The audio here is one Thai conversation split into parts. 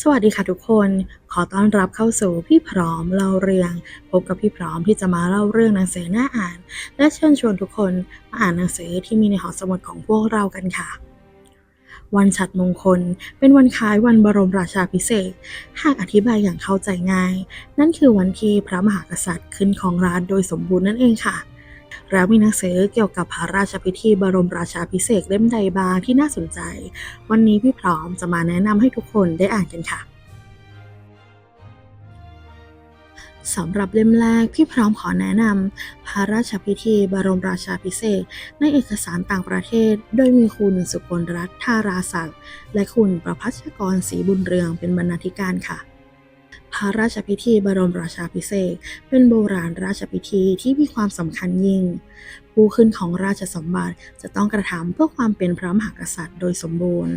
สวัสดีค่ะทุกคน ขอต้อนรับเข้าสู่พี่พร้อมเล่าเรื่อง พบกับพี่พร้อมที่จะมาเล่าเรื่องหนังสือน่าอ่าน และเชิญชวนทุกคนมาอ่านหนังสือที่มีในหอสมุดของพวกเรากันค่ะ วันฉัตรมงคล เป็นวันคล้ายวันบรมราชาภิเศษ หากอธิบายอย่างเข้าใจง่าย นั่นคือวันที่พระมหากษัตริย์ขึ้นของราชโดยสมบูรณ์นั่นเองค่ะ แล้วมีหนังสือเกี่ยวกับพระราชพิธีบรมราชาภิเศษเล่มใดบ้างที่น่าสนใจ วันนี้พี่พร้อมจะมาแนะนำให้ทุกคนได้อ่านกันค่ะสำหรับเล่มแรกพี่พร้อมขอแนะนำพระราชพิธีบรมราชาภิเศษ ในเอกสารต่างประเทศ โดยมีคุณสุกลรัตน์ธาราศักดิ์และคุณประพัชกรศรีบุญเรืองเป็นบรรณาธิการค่ะ พระราชพิธีบรมราชาภิเษกเป็นโบราณราชพิธีที่มีความสำคัญยิ่ง ผู้ขึ้นของราชสมบัติจะต้องกระทำเพื่อความเป็นพระมหากษัตริย์โดยสมบูรณ์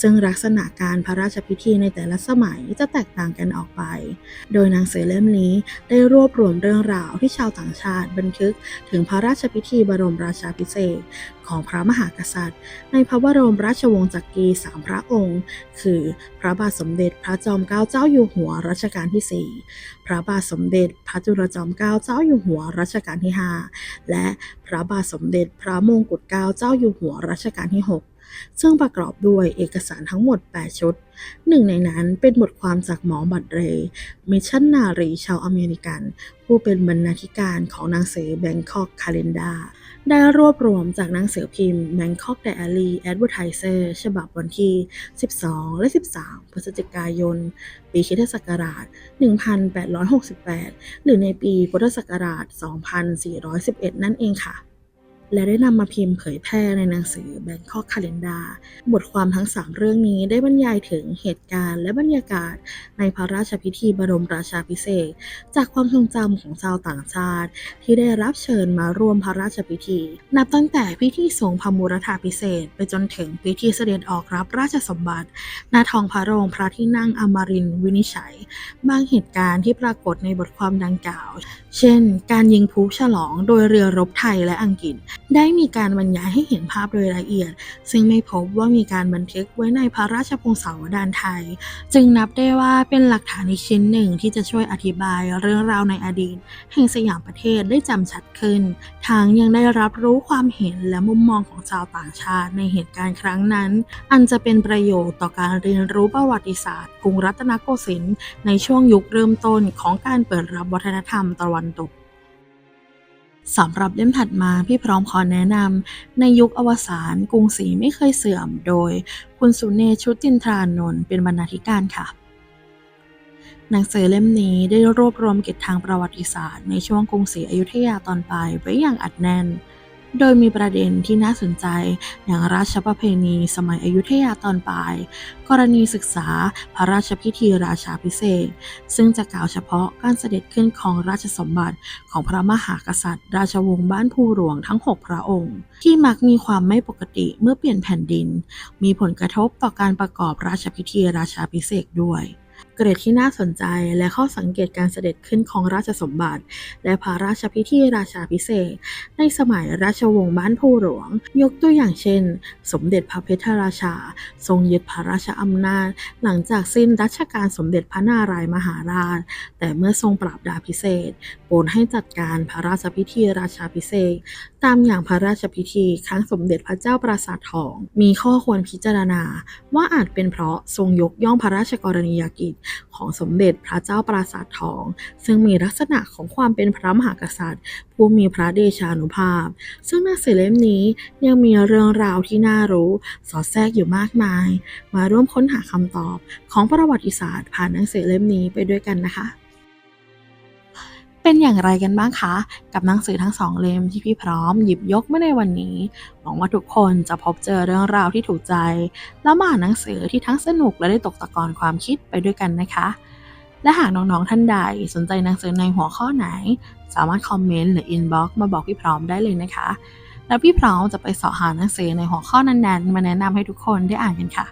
ซึ่งลักษณะการพระราชพิธีในแต่ละสมัยจะแตกต่างกันออกไป โดยหนังสือเล่มนี้ได้รวบรวมเรื่องราวที่ชาวต่างชาติบันทึกถึงพระราชพิธีบรมราชาภิเษกของพระมหากษัตริย์ ในพระบรมราชวงศ์จักรีสามพระองค์ คือพระบาทสมเด็จพระจอมเกล้าเจ้าอยู่หัวรัชกาลที่ 4 พระบาทสมเด็จพระจุลจอมเกล้าเจ้าอยู่หัวรัชกาลที่ 5 และพระบาทสมเด็จพระมงกุฎเกล้าเจ้าอยู่หัวรัชกาลที่ 6 ซึ่งประกอบด้วยเอกสารทั้งหมด 8 ชุด หนึ่งในนั้นเป็นบทความจากหมอบัตรเรย์มิชชันนารีชาวอเมริกัน ผู้เป็นบรรณาธิการของหนังสือ Bangkok Calendar ได้รวบรวมจากหนังสือพิมพ์ Bangkok Diary Advertiser ฉบับวันที่ 12 และ 13 พฤศจิกายน ปีคิศักราช 1868 หรือในปีพุทธศักราช 2411 นั่นเองค่ะ และได้นำมาพิมพ์เผยแพร่ในหนังสือ Bangkok Calendar บทความทั้ง 3 เรื่องนี้ได้บรรยายถึงเหตุการณ์และบรรยากาศในพระราชพิธีบรมราชาภิเศษ จากความทรงจำของชาวต่างชาติ ที่ได้รับเชิญมาร่วมพระราชพิธี นับตั้งแต่พิธีทรงพระมูรธาพิเศษ ไปจนถึงพิธีเสด็จออกรับราชสมบัติณท้องพระโรงพระที่นั่งอมรินวินิจฉัย บางเหตุการณ์ที่ปรากฏในบทความดังกล่าว เช่น การยิงพลุฉลองโดยเรือรบไทยและอังกฤษได้มีการบรรยายให้เห็นภาพโดยละเอียด ซึ่งไม่พบว่ามีการบันทึกไว้ในพระราชพงศาวดารไทย จึงนับได้ว่าเป็นหลักฐานอีกชิ้นหนึ่งที่จะช่วยอธิบายเรื่องราวในอดีต แห่งสยามประเทศได้จำชัดขึ้นทางยังได้รับรู้ความเห็นและมุมมองของชาวต่างชาติในเหตุการณ์ครั้งนั้น อันจะเป็นประโยชน์ต่อการเรียนรู้ประวัติศาสตร์กรุงรัตนโกสินทร์ในช่วงยุคเริ่มต้นของการเปิดรับวัฒนธรรมตะวันตก สำหรับเล่มถัดมาพี่พร้อมขอแนะนำในยุคอวสานกรุงศรีไม่เคยเสื่อมโดย คุณสุเนชชุตินทรานนท์เป็นบรรณาธิการค่ะ หนังสือเล่มนี้ได้รวบรวมเกตทางประวัติศาสตร์ในช่วงกรุงศรีอยุธยาตอนปลายไว้อย่างอัดแน่น โดยมีประเด็นที่น่าสนใจอย่างราชประเพณีสมัยอยุธยาตอนปลาย กรณีศึกษาพระราชพิธีราชาพิเศษ ซึ่งจะกล่าวเฉพาะการเสด็จขึ้นของราชสมบัติของพระมหากษัตริย์ ราชวงศ์บ้านภูหลวงทั้ง 6 พระองค์ ที่มักมีความไม่ปกติเมื่อเปลี่ยนแผ่นดิน มีผลกระทบต่อการประกอบราชพิธีราชาพิเศษด้วย เกรดที่น่าสนใจและข้อสังเกตการเสด็จขึ้นของราชสมบัติ และพระราชพิธีราชาพิเศษ ในสมัยราชวงศ์บ้านภูหลวง ยกตัวอย่างเช่น สมเด็จพระเพทรราชา ทรงยึดพระราชอำนาจ หลังจากสิ้นรัชกาลสมเด็จพระนารายมหาราช แต่เมื่อทรงปราบดาพิเศษโปรดให้จัดการพระราชพิธีราชาพิเศษ ตามอย่างพระราชพิธีครั้งสมเด็จพระเจ้าปราสาททอง มีข้อควรพิจารณา ว่าอาจเป็นเพราะทรงยกย่องพระราชกรณียกิจของสมเด็จพระเจ้าปราสาททอง ซึ่งมีลักษณะของความเป็นพระมหากษัตริย์ ผู้มีพระเดชานุภาพ ซึ่งหนังสือเล่มนี้ยังมีเรื่องราวที่น่ารู้สอดแทรกอยู่มากมาย มาร่วมค้นหาคำตอบของประวัติศาสตร์ผ่านหนังสือเล่มนี้ไปด้วยกันนะคะ เป็นอย่างไรกันบ้างคะ กับหนังสือทั้งสองเล่มที่พี่พร้อมหยิบยกมาในวันนี้ หวังว่าทุกคนจะพบเจอเรื่องราวที่ถูกใจ แล้วมาอ่านหนังสือที่ทั้งสนุกและได้ตกตะกอนความคิดไปด้วยกันนะคะ และหากน้องๆท่านใดสนใจหนังสือในหัวข้อไหน สามารถคอมเมนต์หรืออินบ็อกซ์มาบอกพี่พร้อมได้เลยนะคะ แล้วพี่พร้อมจะไปสาะหาหนังสือในหัวข้อนั้นๆ มาแนะนำให้ทุกคนได้อ่านกันค่ะ